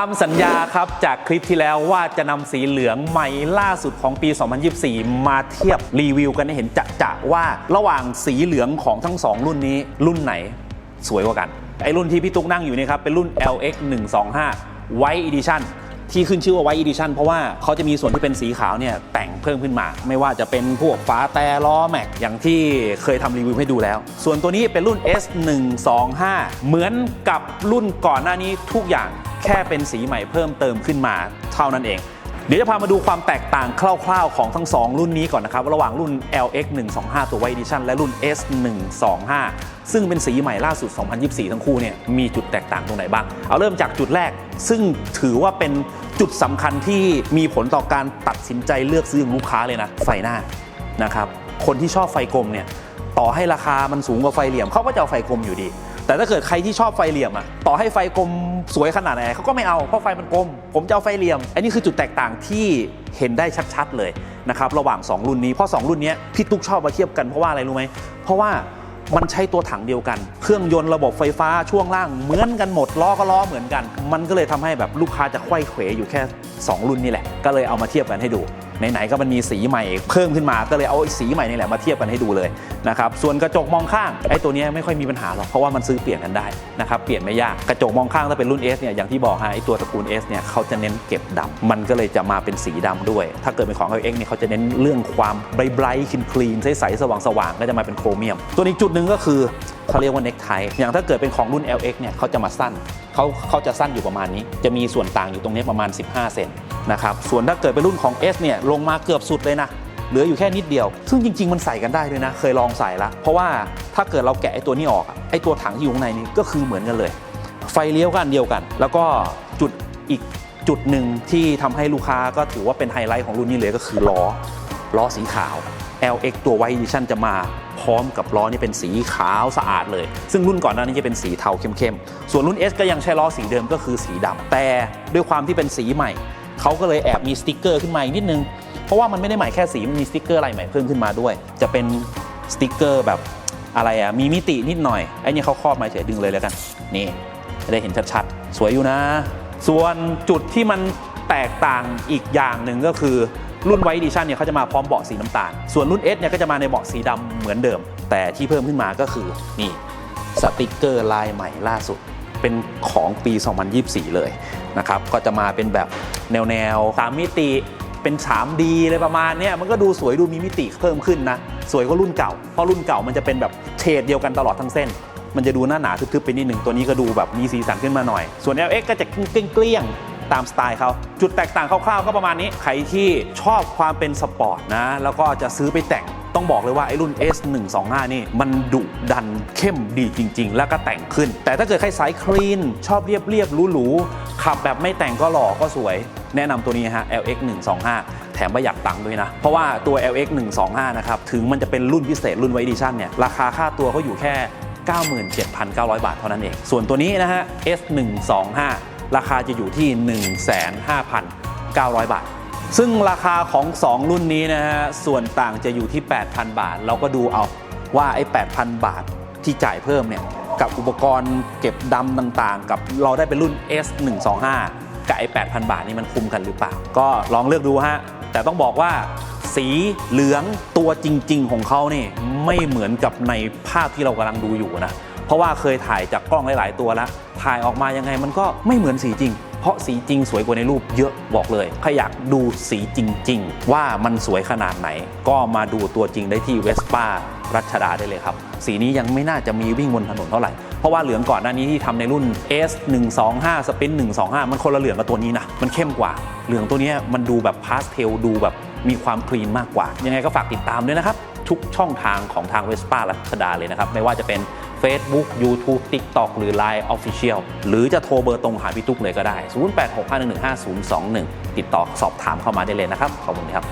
ามสัญญาครับจากคลิปที่แล้วว่าจะนำสีเหลืองใหม่ล่าสุดของปี 2024 มาเทียบรีวิวกันให้เห็นจะๆว่าระหว่างสีเหลืองของทั้ง 2 รุ่นนี้รุ่นไหนสวยกว่ากัน ไอรุ่นที่พี่ตุ๊กนั่งอยู่นี่ครับเป็นรุ่น LX 125 White Edition ที่ขึ้นชื่อว่า White Edition เพราะว่าเขาจะมีส่วนที่เป็นสีขาวเนี่ยแต่งเพิ่มขึ้นมา ไม่ว่าจะเป็นพวกฝาแต่ล้อแม็กอย่างที่เคยทำรีวิวให้ดูแล้ว ส่วนตัวนี้เป็นรุ่น S125 เหมือนกับรุ่นก่อนหน้านี้ทุกอย่าง แค่เป็นสีใหม่เพิ่มเติมขึ้นมาเท่านั้นเอง เดี๋ยวจะพามาดูความแตกต่างคร่าวๆของทั้ง 2 รุ่นนี้ก่อนนะครับ ระหว่างรุ่น LX 125ตัว White Edition และรุ่น S 125ซึ่งเป็นสีใหม่ล่าสุด 2024 ทั้งคู่เนี่ยมีจุดแตกต่างตรงไหนบ้าง เอาเริ่มจากจุดแรก ซึ่งถือว่าเป็นจุดสำคัญที่มีผลต่อการตัดสินใจเลือกซื้อของลูกค้าเลยนะไฟหน้านะครับคนที่ชอบไฟกลมเนี่ยต่อให้ราคามันสูงกว่าไฟเหลี่ยมเขาก็จะเอาไฟกลมอยู่ดี แต่ถ้าเกิดใครที่ชอบไฟเหลี่ยมอะต่อให้ไฟกลมสวยขนาดไหนเขาก็ไม่เอาเพราะไฟมันกลม ผมจะเอาไฟเหลี่ยม อันนี้คือจุดแตกต่างที่เห็นได้ชัดๆเลยนะครับระหว่าง 2 รุ่นนี้เพราะ 2 รุ่นนี้พี่ตุ๊กชอบมาเทียบกันเพราะว่าอะไรรู้ไหมเพราะว่ามันใช้ตัวถังเดียวกัน เครื่องยนต์ระบบไฟฟ้าช่วงล่างเหมือนกันหมดล้อก็ล้อเหมือนกัน มันก็เลยทำให้แบบลูกค้าจะไขว้เขวอยู่แค่ 2 รุ่นนี่แหละ ก็เลยเอามาเทียบกันให้ดู ไหนๆก็มันมีสีใหม่เพิ่มขึ้นมาก็เลยเอาสีใหม่นี่แหละมาเทียบกันให้ดูเลยนะครับส่วนกระจกมองข้างไอ้ตัวเนี้ยไม่ค่อยมีปัญหาหรอกเพราะว่ามันซื้อเปลี่ยนกันได้นะครับเปลี่ยนไม่ยากกระจกมองข้างถ้าเป็นรุ่น S เนี่ยอย่างที่บอกฮะไอ้ตัวตระกูล S เนี่ยเขาจะเน้นเก็บดำมันก็เลยจะมาเป็นสีดำด้วย ถ้าเกิดเป็นของ LX เนี่ยเขาจะเน้นเรื่องความไบรท์ไบรท์คลีนใสๆสว่างๆก็จะมาเป็นโครเมียม ตัวนี้จุดหนึ่งก็คือเขาเรียกว่าเน็กไทอย่างถ้าเกิดเป็นของรุ่น LX เนี่ยเขาจะมาสั้นเขาเขาจะสั้นอยู่ประมาณนี้ จะมีส่วนต่างอยู่ตรงนี้ประมาณ 15 เซน นะครับส่วนถ้าเกิดเป็นรุ่นของ S เนี่ยลงมาเกือบสุดเลยนะเหลืออยู่แค่นิดเดียว ซึ่งจริง ๆ มันใส่กันได้ด้วยนะ เคยลองใส่ละ เพราะว่าถ้าเกิดเราแกะไอ้ตัวนี้ออกไอ้ตัวถังที่อยู่ข้างในนี่ก็คือเหมือนกันเลย ไฟเลี้ยวกันเดียวกัน แล้วก็จุดอีกจุดหนึ่งที่ทำให้ลูกค้าก็ถือว่าเป็นไฮไลท์ของรุ่นนี้เลยก็คือล้อล้อสีขาว LX ตัว White Edition จะมาพร้อมกับล้อนี่เป็นสีขาวสะอาดเลย ซึ่งรุ่นก่อนหน้านี้จะเป็นสีเทาเข้มๆ ส่วนรุ่น S ก็ยังใช้ล้อสีเดิมก็คือสีดำแต่ด้วยความที่เป็นสีใหม่ เขาก็เลยแอบมีสติกเกอร์ขึ้นมาอีกนิดนึง เพราะว่ามันไม่ได้ใหม่แค่สีมันมีสติกเกอร์อะไรใหม่เพิ่มขึ้นมาด้วย จะเป็นสติกเกอร์แบบอะไรอะมีมิตินิดหน่อยไอ้นี่เขาครอบมาเฉยดึงเลยแล้วกันนี่จะได้เห็นชัดๆ สวยอยู่นะ ส่วนจุดที่มันแตกต่างอีกอย่างหนึ่งก็คือรุ่นไว t ์ดิชันเนี่ยเขาจะมาพร้อมเบาะสีน้ำตาล ส่วนรุ่น S เนี่ยก็จะมาในเบาะสีดำเหมือนเดิม แต่ที่เพิ่มขึ้นมาก็คือนี่สติกเกอร์ลายใหม่ล่าสุด เป็นของปี 2024 เลยนะครับ ก็จะมาเป็นแบบแนวแนวสามมิติเป็น 3D เลยประมาณนี้มันก็ดูสวยดูมีมิติเพิ่มขึ้นนะ สวยกว่ารุ่นเก่า เพราะรุ่นเก่ามันจะเป็นแบบเฉดเดียวกันตลอดทั้งเส้น มันจะดูหน้าหนาทึบๆไปนิดหนึ่งตัวนี้ก็ดูแบบมีสีสันขึ้นมาหน่อย ส่วน LX ก็จะเกลี้ยงๆตามสไตล์เขาจุดแตกต่างคร่าวๆก็ประมาณนี้ ใครที่ชอบความเป็นสปอร์ตนะ แล้วก็จะซื้อไปแต่ง ต้องบอกเลยว่าไอ้รุ่น S125 นี่ มันดุดันเข้มดีจริง ๆ แล้วก็แต่งขึ้น แต่ถ้าเกิดใครสายคลีน ชอบเรียบเรียบๆหรูๆขับแบบไม่แต่งก็หล่อก็สวย แนะนำตัวนี้ฮะ LX 125แถมประหยัดตังค์ด้วยนะ เพราะว่าตัว LX 125นะครับถึงมันจะเป็นรุ่นพิเศษรุ่นไวดิชั่นเนี่ยราคาค่าตัวเขาอยู่แค่ 97,900 บาทเท่านั้นเอง ส่วนตัวนี้นะฮะ S125 ราคาจะอยู่ที่ 15,900 บาท ซึ่งราคาของ 2 รุ่นนี้นะฮะ ส่วนต่างจะอยู่ที่ 8,000 บาท เราก็ดูเอาว่าไอ้ 8,000 บาทที่จ่ายเพิ่มเนี่ย กับอุปกรณ์เก็บดำต่างๆ กับเราได้เป็นรุ่น S125 กับไอ้8,000 บาทนี่มันคุ้มกันหรือเปล่า ก็ลองเลือกดูฮะ แต่ต้องบอกว่าสีเหลืองตัวจริง ๆ ของเขานี่ไม่เหมือนกับในภาพที่เรากำลังดูอยู่นะ เพราะว่าเคยถ่ายจากกล้องหลาย ๆ ตัวแล้ว ถ่ายออกมายังไงมันก็ไม่เหมือนสีจริง ราะสีจริงสวยกว่าในรูปเยอะบอกเลยใครอยากดูสีจริง ๆ ว่ามันสวยขนาดไหน ก็มาดูตัวจริงได้ที่เวสป้ารัชดาได้เลยครับ สีนี้ยังไม่น่าจะมีวิ่งบนถนนเท่าไหร่ เพราะว่าเหลืองก่อนหน้านี้ที่ทำในรุ่น S 1 2 5 Spin 125 มันคนละเหลืองกับตัวนี้นะ มันเข้มกว่า เหลืองตัวนี้มันดูแบบพาสเทลดูแบบมีความคลีนมากกว่า ยังไงก็ฝากติดตามด้วยนะครับ ทุกช่องทางของทางเวสป้ารัชดาเลยนะครับ ไม่ว่าจะเป็น Facebook YouTube TikTok หรือ Line Official หรือจะโทรเบอร์ตรงหาพี่ตุ๊กเลยก็ได้ 0865115021 ติดต่อสอบถามเข้ามาได้เลยนะครับ ขอบคุณครับ